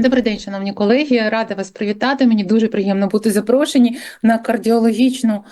Добрий день, шановні колеги. Рада вас привітати. Мені дуже приємно бути запрошені на кардіологічну е,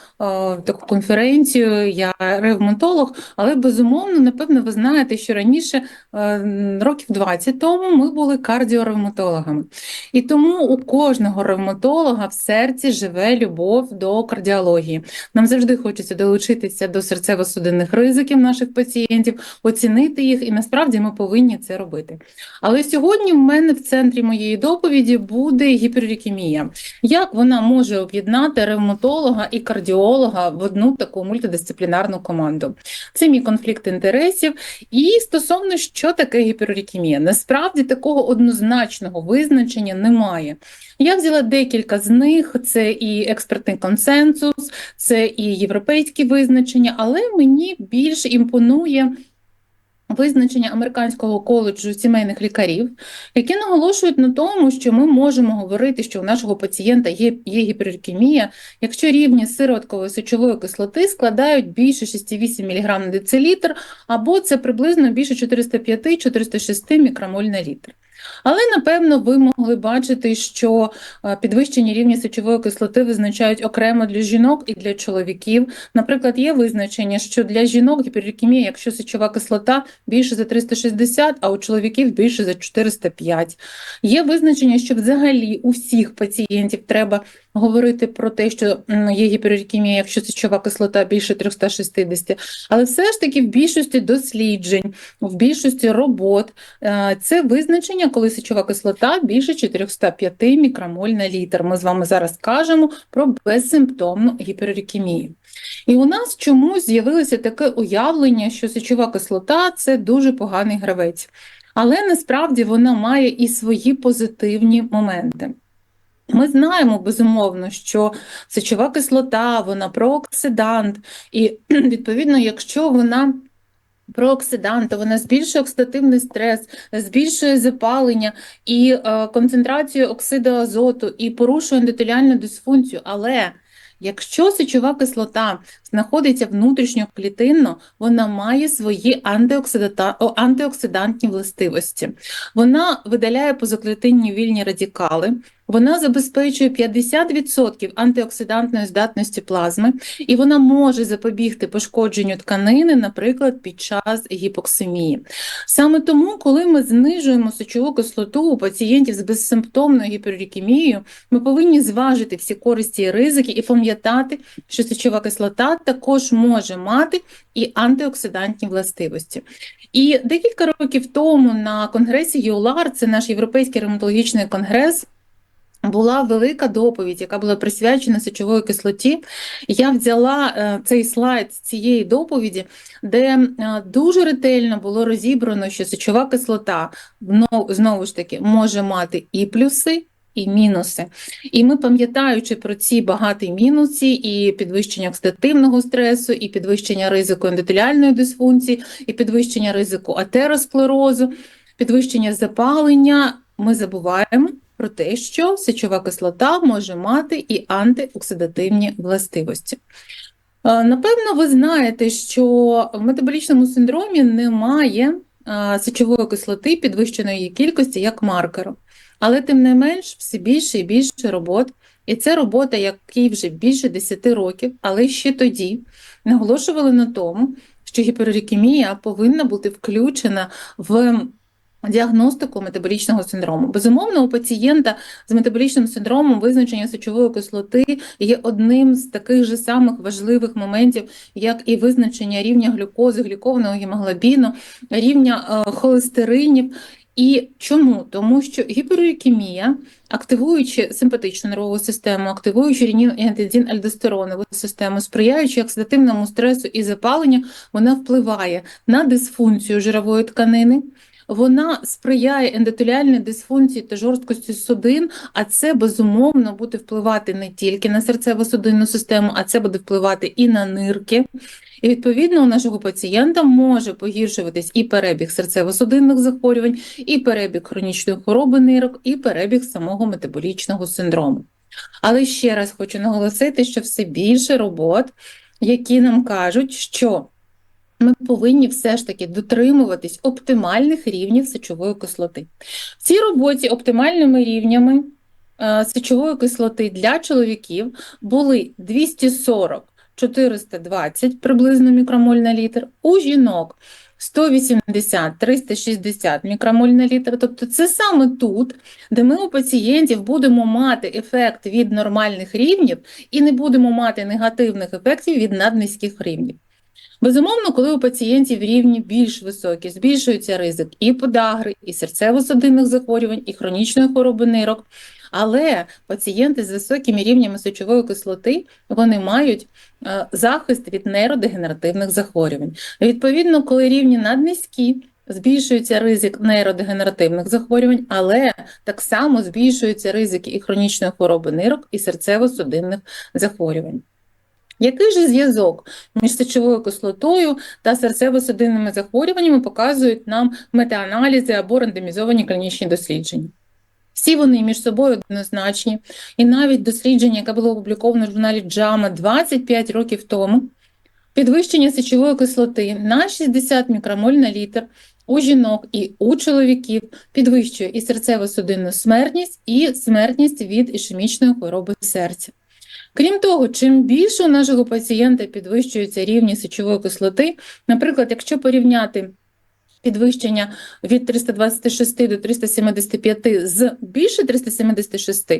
таку конференцію. Я ревматолог, але безумовно, напевно, ви знаєте, що раніше, е, років 20 тому, ми були кардіоревматологами. І тому у кожного ревматолога в серці живе любов до кардіології. Нам завжди хочеться долучитися до серцево-судинних ризиків наших пацієнтів, оцінити їх, і насправді ми повинні це робити. Але сьогодні в мене в центрі моєї доповіді буде гіперлікемія. Як вона може об'єднати ревматолога і кардіолога в одну таку мультидисциплінарну команду? Це мій конфлікт інтересів. І стосовно що таке гіперлікемія, насправді такого однозначного визначення немає. Я взяла декілька з них: це і експертний консенсус, це і європейські визначення, але мені більш імпонує. Визначення американського коледжу сімейних лікарів, які наголошують на тому, що ми можемо говорити, що у нашого пацієнта є є гіперкемія, якщо рівні сироткової сечової кислоти складають більше 6,8 мг на децилітр, або це приблизно більше 405-406 мікромоль на літр. Але напевно ви могли бачити, що підвищення підвищені рівні сечової кислоти визначають окремо для жінок і для чоловіків. Наприклад, є визначення, що для жінок гіперлікемія, якщо сечова кислота більше за 360, а у чоловіків більше за 405. Є визначення, що взагалі у всіх пацієнтів треба говорити про те, що є гіперікемія, якщо сечова кислота більше 360. Але все ж таки в більшості досліджень, в більшості робот е, це визначення, коли сечова кислота більше 405 мікромоль на літр. Ми з вами зараз кажемо про безсимптомну гіперікемію. І у нас чомусь з'явилося таке уявлення, що сечова кислота це дуже поганий гравець. Але насправді вона має і свої позитивні моменти. Ми знаємо безумовно, що сечова кислота, вона прооксидант, і відповідно, якщо вона прооксидант, то вона збільшує оксидативний стрес, збільшує запалення і е, концентрацію оксиду азоту і порушує ендотеліальну дисфункцію. Але Якщо сечова кислота знаходиться внутрішньоклітинно, вона має свої антиоксидантні властивості. Вона видаляє позаклітинні вільні радикали, вона забезпечує 50% антиоксидантної здатності плазми, і вона може запобігти пошкодженню тканини, наприклад, під час гіпоксимії. Саме тому, коли ми знижуємо сечову кислоту у пацієнтів з безсимптомною гіперлікемією, ми повинні зважити всі користі і ризики і пам'ятати, що сечова кислота також може мати і антиоксидантні властивості. І декілька років тому на конгресі ЮЛАР, це наш європейський ревматологічний конгрес. Була велика доповідь, яка була присвячена сечової кислоті. Я взяла е, цей слайд з цієї доповіді, де е, дуже ретельно було розібрано, що сечова кислота знову ж таки може мати і плюси. І мінуси. І ми, пам'ятаючи про ці багаті мінуси, і підвищення оксидативного стресу, і підвищення ризику ендотеліальної дисфункції, і підвищення ризику атеросклерозу, підвищення запалення, ми забуваємо про те, що сечова кислота може мати і антиоксидативні властивості. Е, напевно, ви знаєте, що в метаболічному синдромі немає е, сечової кислоти підвищеної кількості як маркеру. Але, тим не менш, все більше і більше робот, і це робота, якій вже більше 10 років, але ще тоді наголошували на тому, що гіперлікемія повинна бути включена в Діагностику метаболічного синдрому. Безумовно, у пацієнта з метаболічним синдромом визначення сечової кислоти є одним з таких же самих важливих моментів, як і визначення рівня глюкози, глікованого гемоглобіну, рівня е, холестеринів. І чому? Тому що гіперікемія, активуючи симпатичну нервову систему, активуючи ренін і альдостеронову систему, сприяючи оксидативному стресу і запаленню, вона впливає на дисфункцію жирової тканини. Вона сприяє ендотеліальній дисфункції та жорсткості судин, а це безумовно буде впливати не тільки на серцево-судинну систему, а це буде впливати і на нирки. І відповідно у нашого пацієнта може погіршуватись і перебіг серцево-судинних захворювань, і перебіг хронічної хвороби нирок, і перебіг самого метаболічного синдрому. Але ще раз хочу наголосити, що все більше робот, які нам кажуть, що ми повинні все ж таки дотримуватись оптимальних рівнів сечової кислоти. В цій роботі оптимальними рівнями е, сечової кислоти для чоловіків були 240 420 приблизно мікромоль на літр, у жінок 180-360 мікромоль на літр. Тобто це саме тут, де ми у пацієнтів будемо мати ефект від нормальних рівнів і не будемо мати негативних ефектів від наднизьких рівнів. Безумовно, коли у пацієнтів рівні більш високі, збільшується ризик і подагри, і серцево-судинних захворювань, і хронічної хвороби нирок. Але пацієнти з високими рівнями сечової кислоти вони мають е, захист від нейродегенеративних захворювань. Відповідно, коли рівні наднизькі, збільшується ризик нейродегенеративних захворювань, але так само збільшуються ризики і хронічної хвороби нирок, і серцево-судинних захворювань. Який же зв'язок між сечовою кислотою та серцево-судинними захворюваннями показують нам метааналізи або рандомізовані клінічні дослідження? Всі вони між собою однозначні, і навіть дослідження, яке було опубліковано в журналі JAMA 25 років тому, підвищення сечової кислоти на 60 мікромоль на літр у жінок і у чоловіків підвищує і серцево-судинну смертність, і смертність від ішемічної хвороби серця. Крім того, чим більше у нашого пацієнта підвищуються рівні сечової кислоти, наприклад, якщо порівняти підвищення від 326 до 375 з більше 376,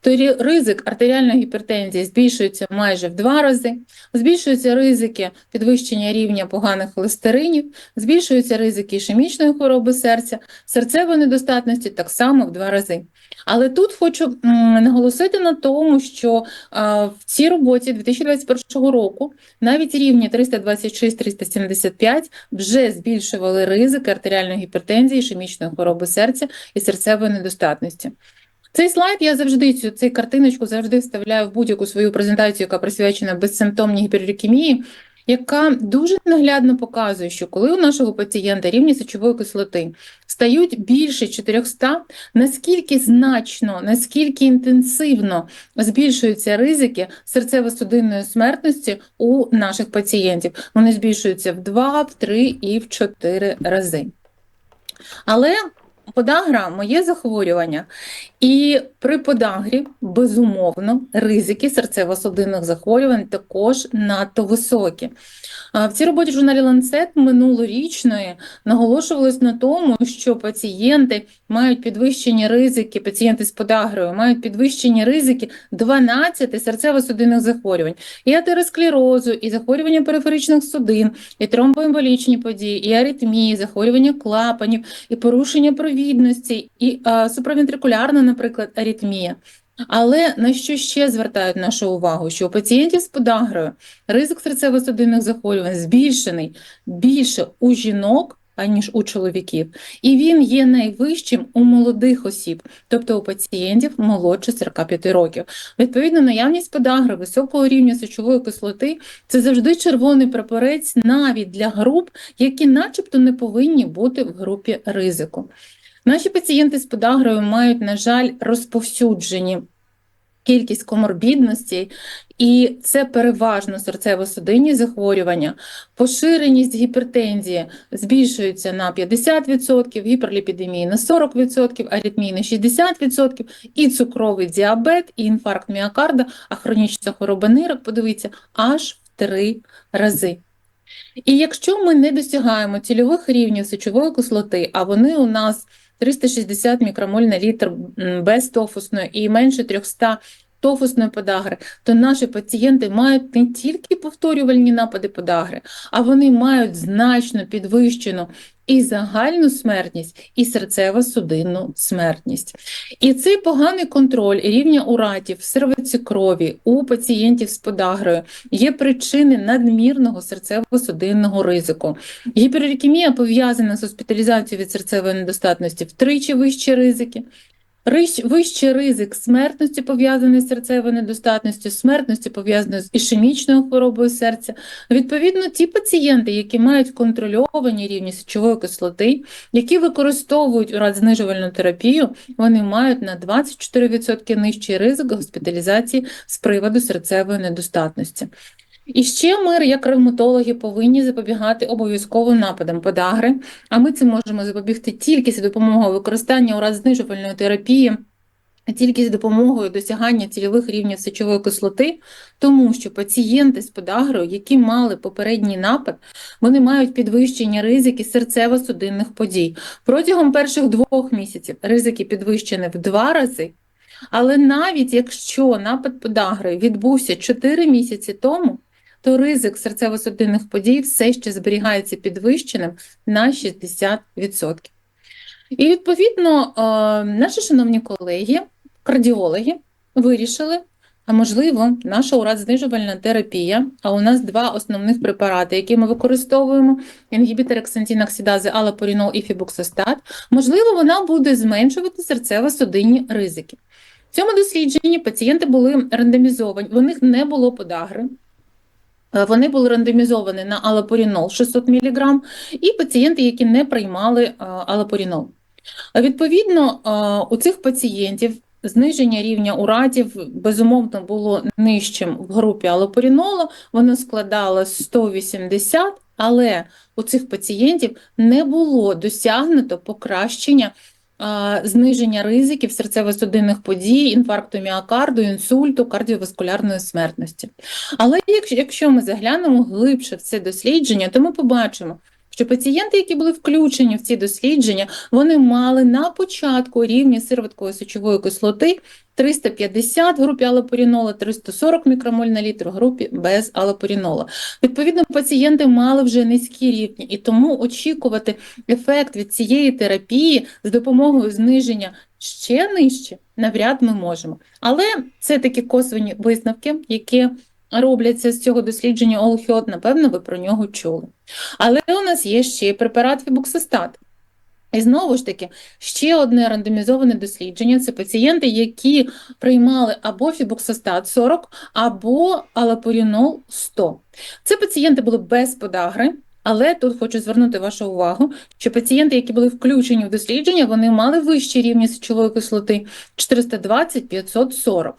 то ризик артеріальної гіпертензії збільшується майже в два рази, збільшуються ризики підвищення рівня поганих холестеринів, збільшуються ризики ішемічної хвороби серця, серцевої недостатності так само в два рази. Але тут хочу наголосити на тому, що в цій роботі 2021 року навіть рівні 326-375 вже збільшували ризик артеріальної гіпертензії, ішемічної хвороби серця і серцевої недостатності. Цей слайд я завжди цю цю картиночку завжди вставляю в будь-яку свою презентацію, яка присвячена безсимптомній гіперлікемії, яка дуже наглядно показує, що коли у нашого пацієнта рівні сечової кислоти стають більше 400, наскільки значно, наскільки інтенсивно збільшуються ризики серцево-судинної смертності у наших пацієнтів. Вони збільшуються в 2, в 3 і в 4 рази. Але Подагра моє захворювання, і при подагрі, безумовно, ризики серцево-судинних захворювань також надто високі. В цій роботі в журналі Lancet минулорічної наголошувалось на тому, що пацієнти мають підвищені ризики, пацієнти з подагрою мають підвищені ризики 12 серцево-судинних захворювань, і атеросклерозу, і захворювання периферичних судин, і тромбоемболічні події, і аритмії, і захворювання клапанів, і порушення провідності, і а, суправентрикулярна, наприклад, аритмія. Але на що ще звертають нашу увагу? Що у пацієнтів з подагрою ризик серцево-судинних захворювань збільшений більше у жінок, аніж у чоловіків, і він є найвищим у молодих осіб, тобто у пацієнтів молодше 45 років. Відповідно, наявність подагри високого рівня сечової кислоти це завжди червоний прапорець навіть для груп, які, начебто, не повинні бути в групі ризику. Наші пацієнти з подагрою мають, на жаль, розповсюджені кількість коморбідностей, і це переважно серцево-судинні захворювання. Поширеність гіпертензії збільшується на 50%, гіперліпідемії на 40%, аритмії на 60%, і цукровий діабет, і інфаркт міокарда, а хронічна хвороба нирок, подивіться, аж в три рази. І якщо ми не досягаємо цільових рівнів сечової кислоти, а вони у нас 360 мікромоль на літр без тофусної і менше 300 тофусної подагри, то наші пацієнти мають не тільки повторювальні напади подагри, а вони мають значно підвищену і загальну смертність, і серцево-судинну смертність. І цей поганий контроль рівня уратів сервиці крові у пацієнтів з подагрою є причини надмірного серцево-судинного ризику. Гіперлікемія пов'язана з госпіталізацією від серцевої недостатності втричі вищі ризики. Вищий ризик смертності пов'язаний з серцевою недостатністю, смертності пов'язаної з ішемічною хворобою серця. Відповідно, ті пацієнти, які мають контрольовані рівні сечової кислоти, які використовують урадзнижувальну терапію, вони мають на 24% нижчий ризик госпіталізації з приводу серцевої недостатності. І ще ми, як ревматологи, повинні запобігати обов'язково нападам подагри, а ми це можемо запобігти тільки за допомогою використання ураззнижувальної терапії, тільки з допомогою досягання цільових рівнів сечової кислоти, тому що пацієнти з подагрою, які мали попередній напад, вони мають підвищені ризики серцево-судинних подій. Протягом перших двох місяців ризики підвищені в два рази. Але навіть якщо напад подагри відбувся 4 місяці тому, то ризик серцево-судинних подій все ще зберігається підвищеним на 60%. І відповідно е, наші шановні колеги, кардіологи, вирішили, а можливо, наша урадзнижувальна терапія, а у нас два основних препарати, які ми використовуємо: інгібітор ексентіноксидази, алапорінол і фібуксостат, можливо, вона буде зменшувати серцево-судинні ризики. В цьому дослідженні пацієнти були рандомізовані, у них не було подагри. Е, Вони були рандомізовані на алапорінол 600 мг і пацієнти, які не приймали е, алапорінол. Відповідно, е, у цих пацієнтів зниження рівня уратів безумовно було нижчим в групі алапорінолу, воно складало 180, але у цих пацієнтів не було досягнуто покращення зниження ризиків серцево-судинних подій, інфаркту міокарду, інсульту, кардіоваскулярної смертності. Але якщо, ми заглянемо глибше в це дослідження, то ми побачимо, що пацієнти, які були включені в ці дослідження, вони мали на початку рівні сироваткової сечової кислоти 350 в групі алапорінола, 340 мікромоль на літр в групі без алапорінола. Відповідно, пацієнти мали вже низькі рівні, і тому очікувати ефект від цієї терапії з допомогою зниження ще нижче навряд ми можемо. Але це такі косвені висновки, які робляться з цього дослідження Олхіот, напевно, ви про нього чули. Але у нас є ще препарат фібуксостат. І знову ж таки, ще одне рандомізоване дослідження це пацієнти, які приймали або фібоксостат 40, або алапорінол 100. Це пацієнти були без подагри, але тут хочу звернути вашу увагу, що пацієнти, які були включені в дослідження, вони мали вищі рівні сечової кислоти 420-540.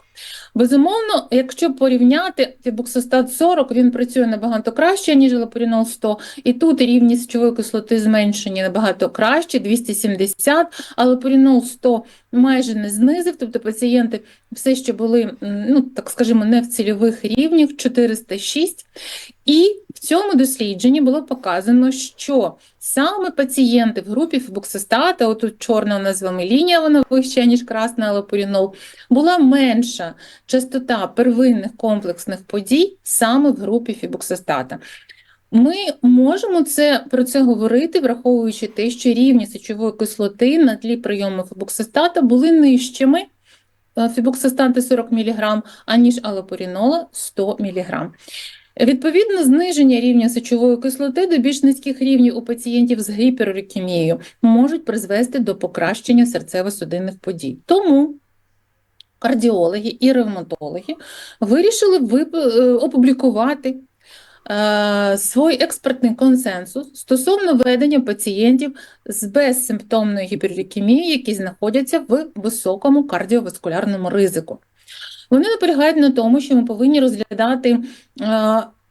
Безумовно, якщо порівняти фібуксостат 40, він працює набагато краще, ніж лапорінол 100, і тут рівні сечової кислоти зменшені набагато краще, 270, а лапорінол 100 майже не знизив, тобто пацієнти все ще були, ну так скажімо, не в цільових рівнях 406. І в цьому дослідженні було показано, що саме пацієнти в групі фібуксостата, отут чорна у з вами лінія, вона вища, ніж красна алапорінол, була менша частота первинних комплексних подій саме в групі фібуксостата. Ми можемо це про це говорити, враховуючи те, що рівні сечової кислоти на тлі прийому фібуксостата були нижчими е, фібуксостати 40 мг, аніж алапорінола 100 мг. Відповідно, зниження рівня сечової кислоти до більш низьких рівнів у пацієнтів з гіперурікемією можуть призвести до покращення серцево-судинних подій. Тому кардіологи і ревматологи вирішили е, опублікувати е, свій експертний консенсус стосовно ведення пацієнтів з безсимптомною гіперурікемією, які знаходяться в високому кардіоваскулярному ризику. Вони наполягають на тому, що ми повинні розглядати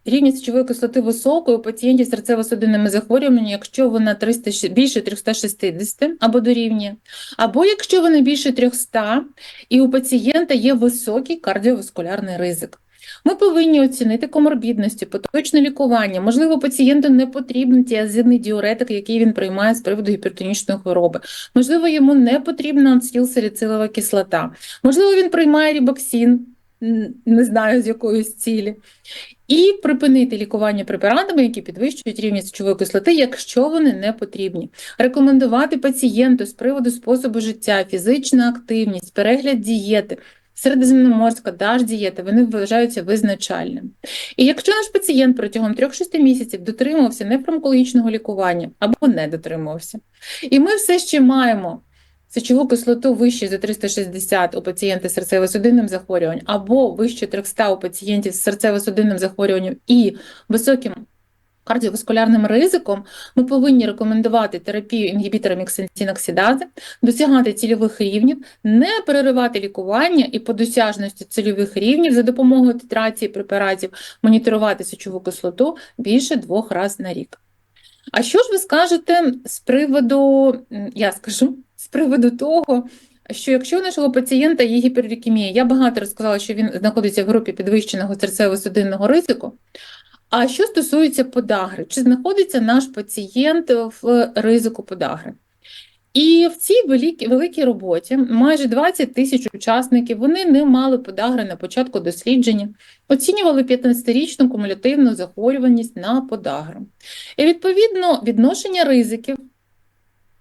Рівні рівність сечової кислоти високої у пацієнтів серцево-судинними захворюваннями, якщо вона 300, більше 360 або дорівнює, або якщо вона більше 300, і у пацієнта є високий кардіоваскулярний ризик. Ми повинні оцінити коморбідності, поточне лікування. Можливо, пацієнту не потрібен тіазидний діуретик, який він приймає з приводу гіпертонічної хвороби. Можливо, йому не потрібна ацетилсаліцилова кислота. Можливо, він приймає рібоксин, не знаю з якоїсь цілі. І припинити лікування препаратами, які підвищують рівність сечової кислоти, якщо вони не потрібні. Рекомендувати пацієнту з приводу способу життя, фізична активність, перегляд дієти. Середземноморська дієта, вони вважаються визначальними. І якщо наш пацієнт протягом 3-6 місяців дотримувався нефармакологічного лікування або не дотримувався, і ми все ще маємо сечову кислоту вище за 360 у пацієнта з серцево-судинним захворюванням або вище 300 у пацієнтів з серцево-судинним захворюванням і високим кардіоваскулярним ризиком, ми повинні рекомендувати терапію інгібітором іксенсіноксидази, досягати цільових рівнів, не переривати лікування і по досяжності цільових рівнів за допомогою титрації препаратів моніторувати сечову кислоту більше двох разів на рік. А що ж ви скажете з приводу, я скажу, з приводу того, що якщо у нашого пацієнта є гіперлікемія, я багато розказала, що він знаходиться в групі підвищеного серцево-судинного ризику. А що стосується подагри, чи знаходиться наш пацієнт в ризику подагри? І в цій великій, великій роботі майже 20 тисяч учасників вони не мали подагри на початку дослідження, оцінювали 15-річну кумулятивну захворюваність на подагру. І відповідно відношення ризиків.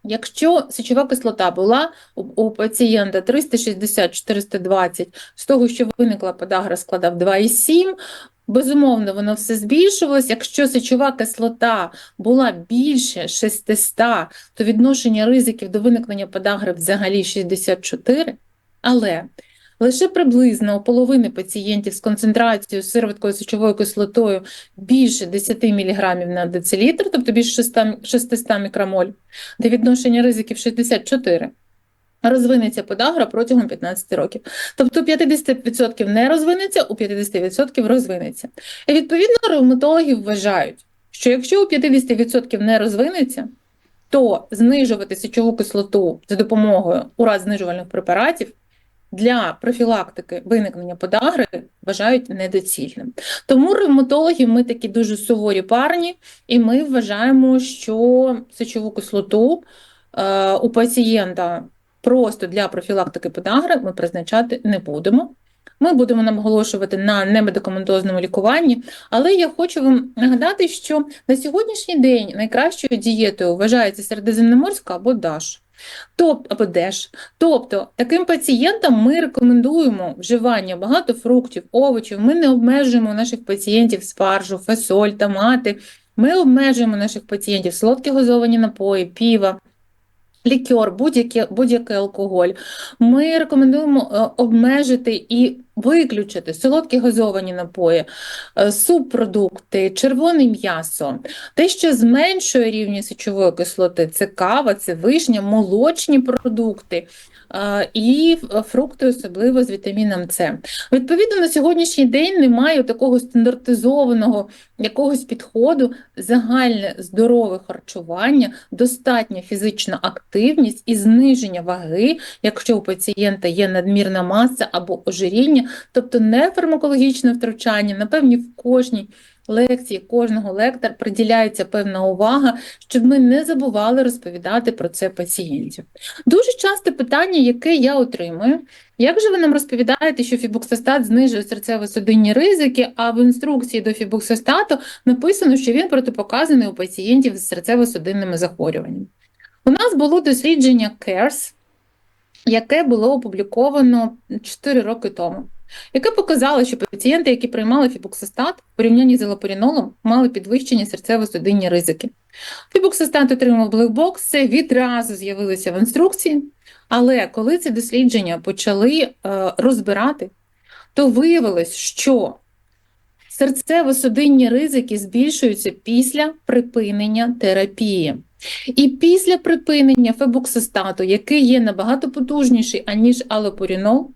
Якщо сечова кислота була у, пацієнта 360-420, з того, що виникла подагра, складав 2,7, Безумовно, воно все збільшувалось. Якщо сечова кислота була більше 600, то відношення ризиків до виникнення подагри взагалі 64, але лише приблизно у половини пацієнтів з концентрацією сироваткою сечовою кислотою більше 10 мг на децилітр, тобто більше 600 мікромоль, де відношення ризиків 64 розвинеться подагра протягом 15 років. Тобто 50% не розвинеться, у 50% розвинеться. І відповідно ревматологи вважають, що якщо у 50% не розвинеться, то знижувати сечову кислоту за допомогою ураз знижувальних препаратів для профілактики виникнення подагри вважають недоцільним. Тому ревматологи ми такі дуже суворі парні, і ми вважаємо, що сечову кислоту е, у пацієнта просто для профілактики подагри ми призначати не будемо. Ми будемо наголошувати на немедикаментозному лікуванні, але я хочу вам нагадати, що на сьогоднішній день найкращою дієтою вважається середземноморська або ДАШ. Тобто, або ДЕШ. Тобто таким пацієнтам ми рекомендуємо вживання багато фруктів, овочів. Ми не обмежуємо наших пацієнтів спаржу, фасоль, томати. Ми обмежуємо наших пацієнтів солодкі газовані напої, піва. Лікер, будь-який будь алкоголь. Ми рекомендуємо е, обмежити і виключити солодкі газовані напої, е, субпродукти, червоне м'ясо, те, що зменшує рівні сечової кислоти, це кава, це вишня, молочні продукти. І фрукти, особливо з вітаміном С. Відповідно, на сьогоднішній день немає такого стандартизованого якогось підходу, загальне здорове харчування, достатня фізична активність і зниження ваги, якщо у пацієнта є надмірна маса або ожиріння, тобто не фармакологічне втручання, напевні в кожній лекції кожного лектора приділяється певна увага, щоб ми не забували розповідати про це пацієнтів. Дуже часте питання, яке я отримую, як же ви нам розповідаєте, що фібуксостат знижує серцево-судинні ризики, а в інструкції до фібуксостату написано, що він протипоказаний у пацієнтів з серцево-судинними захворюваннями? У нас було дослідження CARES, яке було опубліковано 4 роки тому яке показало, що пацієнти, які приймали фібуксостат, в порівнянні з елапорінолом, мали підвищені серцево-судинні ризики. Фібуксостат отримав блекбокс, це відразу з'явилося в інструкції, але коли ці дослідження почали е, розбирати, то виявилось, що серцево-судинні ризики збільшуються після припинення терапії. І після припинення фебуксостату, який є набагато потужніший, аніж алопорінол,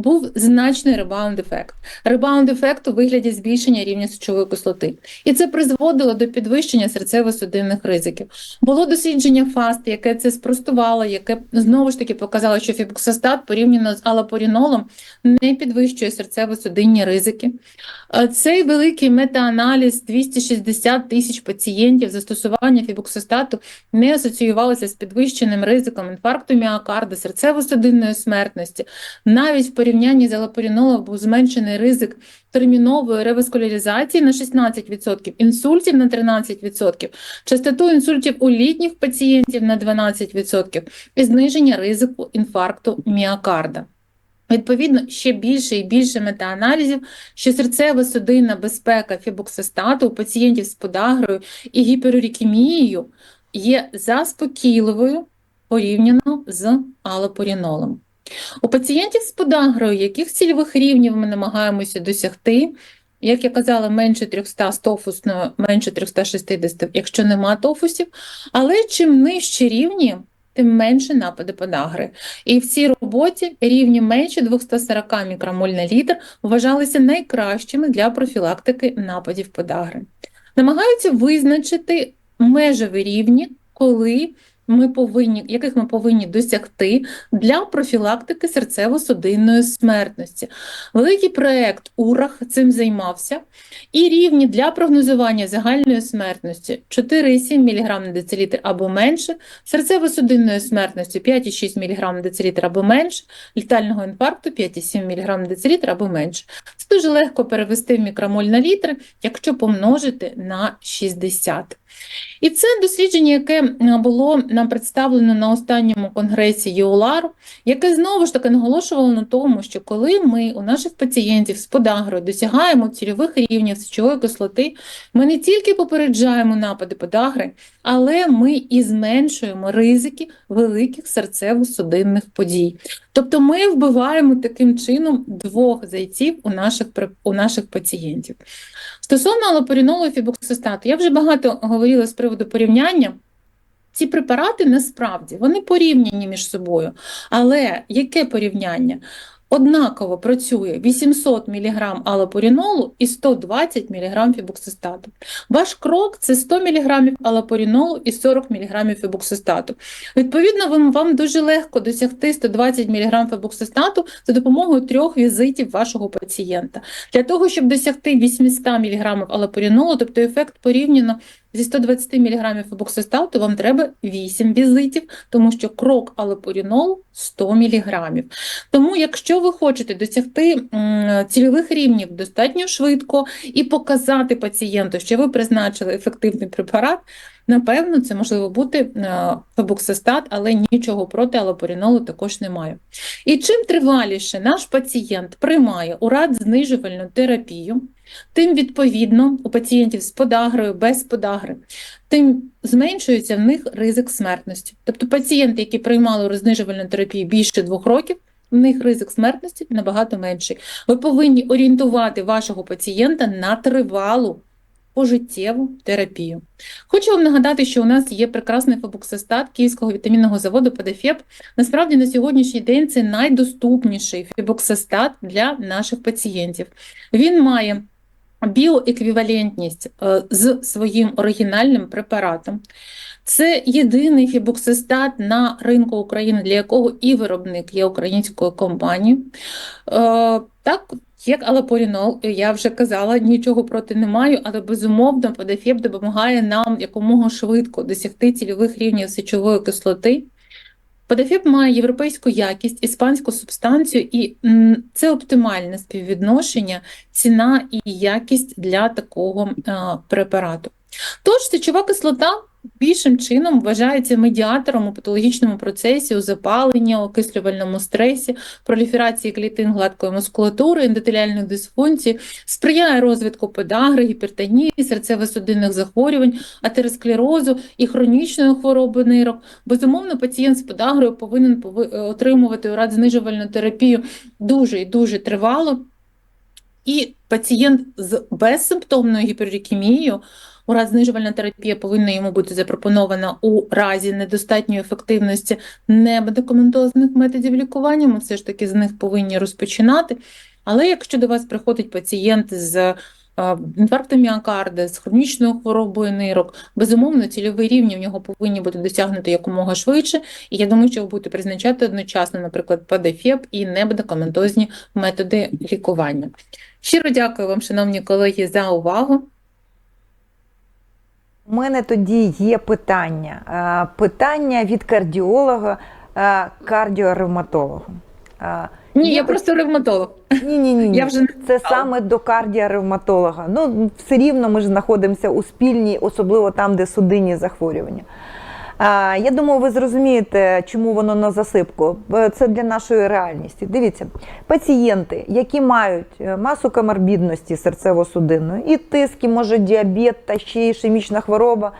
був значний ребаунд-ефект. Ребаунд-ефект у вигляді збільшення рівня сечової кислоти. І це призводило до підвищення серцево-судинних ризиків. Було дослідження ФАСТ, яке це спростувало, яке знову ж таки показало, що фібуксостат порівняно з алапорінолом не підвищує серцево-судинні ризики. Цей великий метааналіз 260 тисяч пацієнтів застосування фібуксостату не асоціювалося з підвищеним ризиком інфаркту міокарда, серцево-судинної смертності. Навіть в порівнянні з алапорінолом був зменшений ризик термінової реваскуляризації на 16%, інсультів на 13%, частоту інсультів у літніх пацієнтів на 12% і зниження ризику інфаркту міокарда. Відповідно, ще більше і більше метааналізів, що серцево-судинна безпека фібуксостату у пацієнтів з подагрою і гіперурікемією є заспокійливою порівняно з алопорінолом. У пацієнтів з подагрою, яких цільових рівнів ми намагаємося досягти, як я казала, менше 300 з менше 360, якщо нема тофусів. Але чим нижчі рівні, тим менше напади подагри. І в цій роботі рівні менше 240 мікромоль на літр вважалися найкращими для профілактики нападів подагри. Намагаються визначити межові рівні, коли ми повинні, яких ми повинні досягти для профілактики серцево-судинної смертності. Великий проєкт УРАХ цим займався, і рівні для прогнозування загальної смертності 4,7 мг на децилітр або менше, серцево-судинної смертності 5,6 мг на децилітр або менше, літального інфаркту 5,7 мг на децилітр або менше. Це дуже легко перевести в мікромоль на літри, якщо помножити на 60. І це дослідження, яке було нам представлено на останньому конгресі ЄОЛАР, яке знову ж таки наголошувало на тому, що коли ми у наших пацієнтів з подагрою досягаємо цільових рівнів сечової кислоти, ми не тільки попереджаємо напади подагри, але ми і зменшуємо ризики великих серцево-судинних подій. Тобто ми вбиваємо таким чином двох зайців у наших, у наших пацієнтів. Стосовно алопорінолу фібоксистату, я вже багато говорила з приводу порівняння. Ці препарати насправді вони порівняні між собою. Але яке порівняння? Однаково працює 800 мг алапорінолу і 120 мг фібоксистату. Ваш крок це 100 мг алапорінолу і 40 мг фібоксистату. Відповідно, вам дуже легко досягти 120 мг фібоксистату за допомогою трьох візитів вашого пацієнта. Для того, щоб досягти 800 мг алапорінолу, тобто ефект порівняно Зі 120 мг фобоксистату вам треба 8 візитів, тому що крок алепорінолу 100 мг. Тому, якщо ви хочете досягти цільових рівнів достатньо швидко і показати пацієнту, що ви призначили ефективний препарат, напевно, це можливо бути фебоксистат, але нічого проти алопорінолу також немає. І чим триваліше наш пацієнт приймає урад знижувальну терапію, тим відповідно у пацієнтів з подагрою, без подагри, тим зменшується в них ризик смертності. Тобто пацієнти, які приймали рознижувальну терапію більше двох років, в них ризик смертності набагато менший. Ви повинні орієнтувати вашого пацієнта на тривалу пожиттєву терапію. Хочу вам нагадати, що у нас є прекрасний фебуксистат Київського вітамінного заводу ПДФЕП. Насправді на сьогоднішній день це найдоступніший фебуксистат для наших пацієнтів. Він має біоеквівалентність е, з своїм оригінальним препаратом. Це єдиний фібуксистат на ринку України, для якого і виробник є українською компанією. Е, так, як алапорінол, я вже казала, нічого проти не маю, але безумовно ПДФЕП допомагає нам якомога швидко досягти цільових рівнів сечової кислоти. ПДФІП має європейську якість, іспанську субстанцію, і це оптимальне співвідношення, ціна і якість для такого препарату. Тож сечова кислота більшим чином вважається медіатором у патологічному процесі у запаленні, окислювальному стресі, проліферації клітин гладкої мускулатури, ендотеліальної дисфункції, сприяє розвитку подагри, гіпертонії, серцево-судинних захворювань, атеросклерозу і хронічної хвороби нирок. Безумовно, пацієнт з подагрою повинен отримувати урад знижувальну терапію дуже і дуже тривало. І пацієнт з безсимптомною гіперікемією Ураз знижувальна терапія повинна йому бути запропонована у разі недостатньої ефективності немедикаментозних методів лікування. Ми все ж таки з них повинні розпочинати. Але якщо до вас приходить пацієнт з інфарктом міокарда, з хронічною хворобою нирок, безумовно, цільові рівні в нього повинні бути досягнуті якомога швидше. І я думаю, що ви будете призначати одночасно, наприклад, ПДФЕП і немедикаментозні методи лікування. Щиро дякую вам, шановні колеги, за увагу. У мене тоді є питання. Е, питання від кардіолога, кардіоревматологу. кардіоревматолога. Е, ні, я просто ревматолог. Ні, ні, ні. Я вже Це саме до кардіоревматолога. Ну, все рівно ми ж знаходимося у спільній, особливо там, де судинні захворювання. Я думаю, ви зрозумієте, чому воно на засипку. Е, це для нашої реальності. Дивіться, пацієнти, які мають е, масу коморбідності серцево-судинної, і тиск, і може діабет та ще ішемічна хвороба,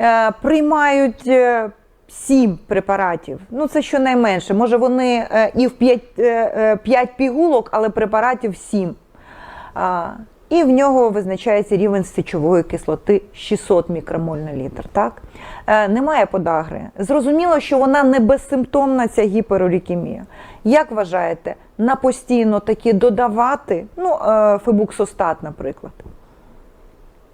е, приймають. Сім препаратів, ну це щонайменше. Може вони і в 5 5 пігулок, але препаратів 7. І в нього визначається рівень сечової кислоти 600 мікромоль на літр. Так? Е, немає подагри. Зрозуміло, що вона не безсимптомна, ця гіперурікемія. Як вважаєте, на постійно таки додавати ну, е, фебуксостат, наприклад?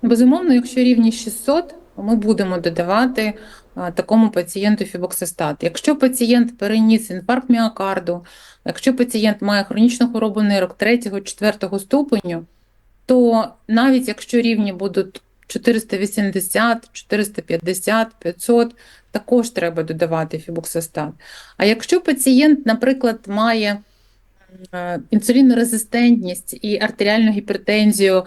Безумовно, якщо рівні 600, ми будемо додавати а, такому пацієнту фібоксистат. Якщо пацієнт переніс інфаркт міокарду, якщо пацієнт має хронічну хворобу нирок 3-4 ступеню, то навіть якщо рівні будуть 480, 450, 500, також треба додавати фібоксистат. А якщо пацієнт, наприклад, має е, інсулінорезистентність і артеріальну гіпертензію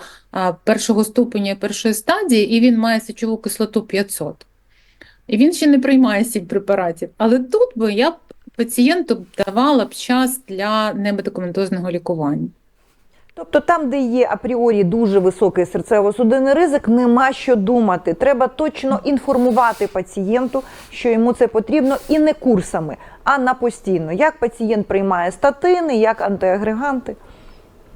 першого ступеня першої стадії, і він має сечову кислоту 500. І він ще не приймає сім препаратів. Але тут би я б пацієнту давала б час для немедикаментозного лікування. Тобто там, де є апріорі дуже високий серцево-судинний ризик, нема що думати. Треба точно інформувати пацієнту, що йому це потрібно, і не курсами, а на постійно. Як пацієнт приймає статини, як антиагреганти.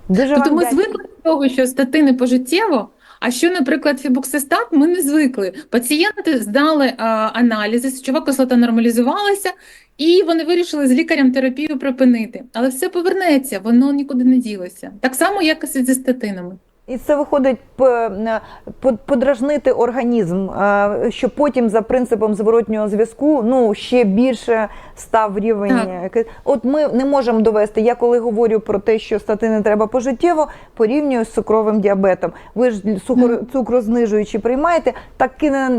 Дуже Тобто ми звикли до того, що статини пожиттєво, а що, наприклад, фібоксистат, ми не звикли. Пацієнти здали а, аналізи, сечова кислота нормалізувалася, і вони вирішили з лікарем терапію припинити. Але все повернеться, воно нікуди не ділося. Так само, як і зі статинами. І це виходить подражнити організм, е, щоб потім за принципом зворотнього зв'язку ну ще більше став рівень. Так. От ми не можемо довести. Я коли говорю про те, що статини треба пожиттєво, порівнюю з цукровим діабетом. Ви ж цукор, цукрознижуючі приймаєте. Так,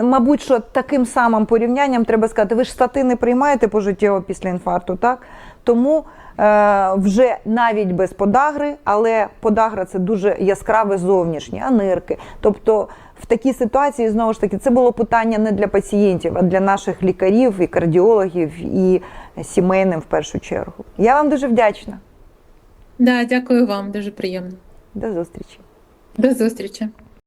мабуть, що таким самим порівнянням треба сказати, ви ж статини приймаєте пожиттєво після інфаркту, так? Тому е, вже навіть без подагри, але подагра це дуже яскраве зовнішнє, а нирки. Тобто в такій ситуації знову ж таки це було питання не для пацієнтів, а для наших лікарів і кардіологів, і сімейним в першу чергу. Я вам дуже вдячна. Да, дякую вам, дуже приємно. До зустрічі. До зустрічі.